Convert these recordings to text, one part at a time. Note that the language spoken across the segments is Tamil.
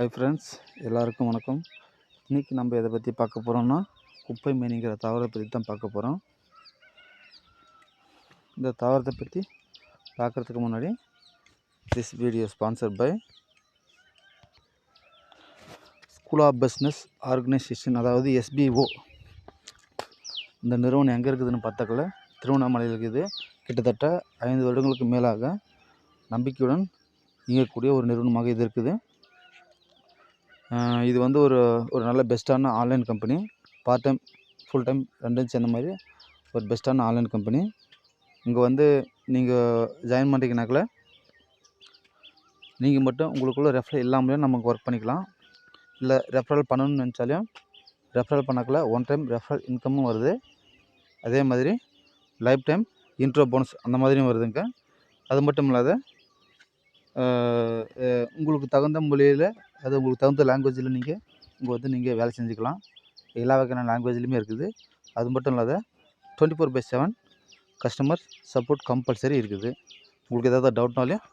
ஹாய் ஃப்ரெண்ட்ஸ் எல்லாருக்கும் வணக்கம். இன்றைக்கி நம்ம எதை பற்றி பார்க்க போகிறோம்னா குப்பை மீனிங்கிற தாவரத்தை பற்றி தான் பார்க்க போகிறோம் இந்த தாவரத்தை பற்றி பார்க்குறதுக்கு முன்னாடி this video sponsor by school of business organisation அதாவது எஸ்பிஓ இந்த நிறுவனம் எங்கே இருக்குதுன்னு பார்த்தாக்கல. திருவண்ணாமலையில் இருக்குது. கிட்டத்தட்ட ஐந்து வருடங்களுக்கு மேலாக நம்பிக்கையுடன் இயங்கக்கூடிய ஒரு நிறுவனமாக இது இருக்குது. இது வந்து ஒரு ஒரு நல்ல பெஸ்ட்டான online company. Part time full time ரெண்டும் சேர்ந்த மாதிரி ஒரு பெஸ்ட்டான ஆன்லைன் கம்பெனி. இங்கே வந்து நீங்கள் ஜாயின் பண்ணிட்டீங்கனாக்கல நீங்கள் மட்டும் உங்களுக்குள்ள ரெஃபரல் இல்லாமலே நமக்கு ஒர்க் பண்ணிக்கலாம். இல்லை ரெஃபரல் பண்ணணும்னு நினச்சாலையும் ரெஃபரல் பண்ணக்கில் ஒன் டைம் ரெஃபரல் இன்கமும் வருது. அதே மாதிரி லைஃப் டைம் இன்ட்ரோ போனஸ் அந்த மாதிரியும் வருதுங்க. அது மட்டும் இல்லாத உங்களுக்கு தகுந்த மொழியில் அது உங்களுக்கு தகுந்த லாங்குவேஜில் நீங்கள் இங்கே வந்து நீங்கள் வேலை செஞ்சுக்கலாம். எல்லா வகையான லாங்குவேஜ்லேயுமே இருக்குது. அது மட்டும் இல்லாத twenty four by seven customer support compulsory இருக்குது. உங்களுக்கு ஏதாவது டவுட்னாலையும்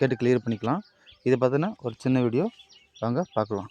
கேட்டு கிளியர் பண்ணிக்கலாம். இதை பார்த்தீங்கன்னா ஒரு சின்ன வீடியோ வாங்க பார்க்கலாம்.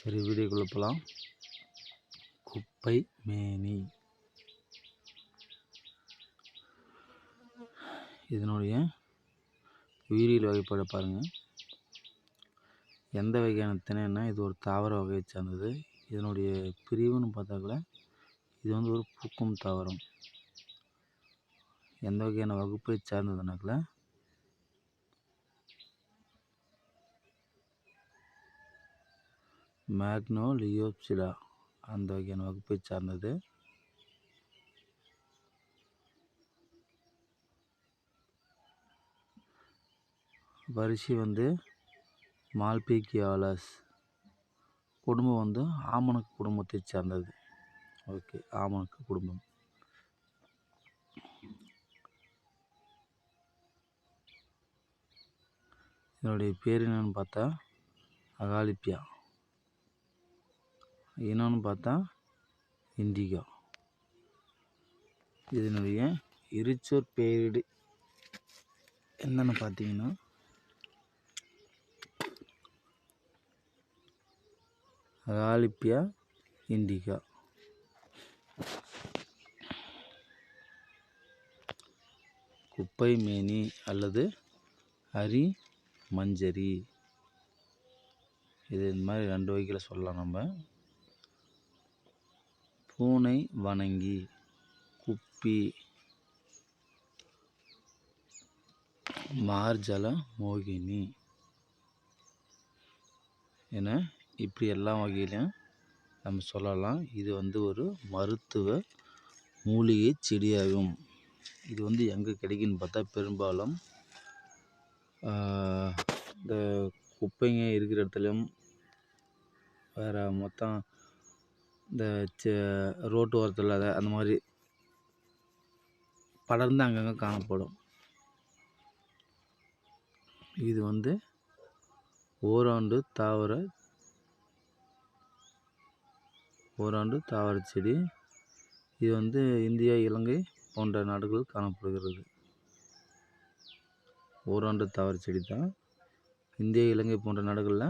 சரி வீடியோக்குள்ளே போகலாம் குப்பை மேனி. இதனுடைய உயிரியல் வகைப்பாடு பாருங்கள் எந்த வகையான திணைன்னா இது ஒரு தாவர வகையை சார்ந்தது. இதனுடைய பிரிவுன்னு பார்த்தாக்கல இது வந்து ஒரு பூக்கும் தாவரம். எந்த வகையான வகுப்பை சார்ந்ததுனாக்கல மேக்னோலியோப்சிடா அந்த வகையான வகுப்பை சார்ந்தது. வரிசை வந்து மால்பிகியாலஸ். குடும்பம் வந்து ஆமணக்கு குடும்பத்தை சார்ந்தது. ஓகே ஆமணக்கு குடும்பம். இதனுடைய பேர் என்னன்னு பார்த்தா அகாலிப்பியா இன்னொன்று பார்த்தா இண்டிகா. இதனுடைய இருச்சொற் பேரிடு என்னென்னு பார்த்தீங்கன்னா ராலிப்பியா இண்டிகா. குப்பை மேனி அல்லது அரி மஞ்சரி. இது இந்த மாதிரி ரெண்டு வகையில் சொல்லலாம் நம்ம. பூனை வணங்கி குப்பி மார்ஜல மோகினி என இப்படி எல்லா வகையிலையும் நம்ம சொல்லலாம். இது வந்து ஒரு மருத்துவ மூலிகை செடியாகும். இது வந்து எங்கே கிடைக்குன்னு பார்த்தா பெரும்பாலும் இந்த குப்பைங்க இருக்கிற இடத்துலையும் வேறு மொத்தம் இந்த ரோட்டு ஓரத்தில் அதை அந்த மாதிரி படர்ந்து அங்கங்கே காணப்படும். இது வந்து ஓராண்டு தாவர ஓராண்டு தாவர செடி. இது வந்து இந்தியா இலங்கை போன்ற நாடுகளில் காணப்படுகிறது. ஓராண்டு தாவர செடி தான். இந்தியா இலங்கை போன்ற நாடுகளில்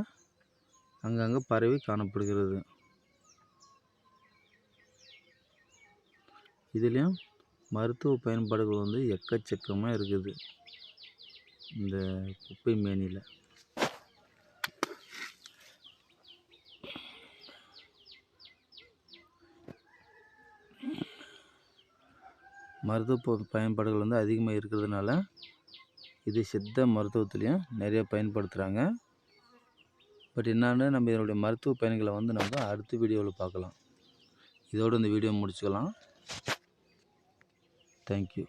அங்கங்கே பரவி காணப்படுகிறது. இதுலேயும் மருத்துவ பயன்பாடுகள் வந்து எக்கச்சக்கமாக இருக்குது. இந்த குப்பை மேனியில் மருத்துவ பயன்பாடுகள் வந்து அதிகமாக இருக்கிறதுனால இது சித்த மருத்துவத்துலேயும் நிறைய பயன்படுத்துகிறாங்க பட் என்னென்னா நம்ம இதனுடைய மருத்துவ பயன்களை வந்து நம்ம அடுத்த வீடியோவில் பார்க்கலாம். இதோடு இந்த வீடியோ முடிச்சுக்கலாம். Thank you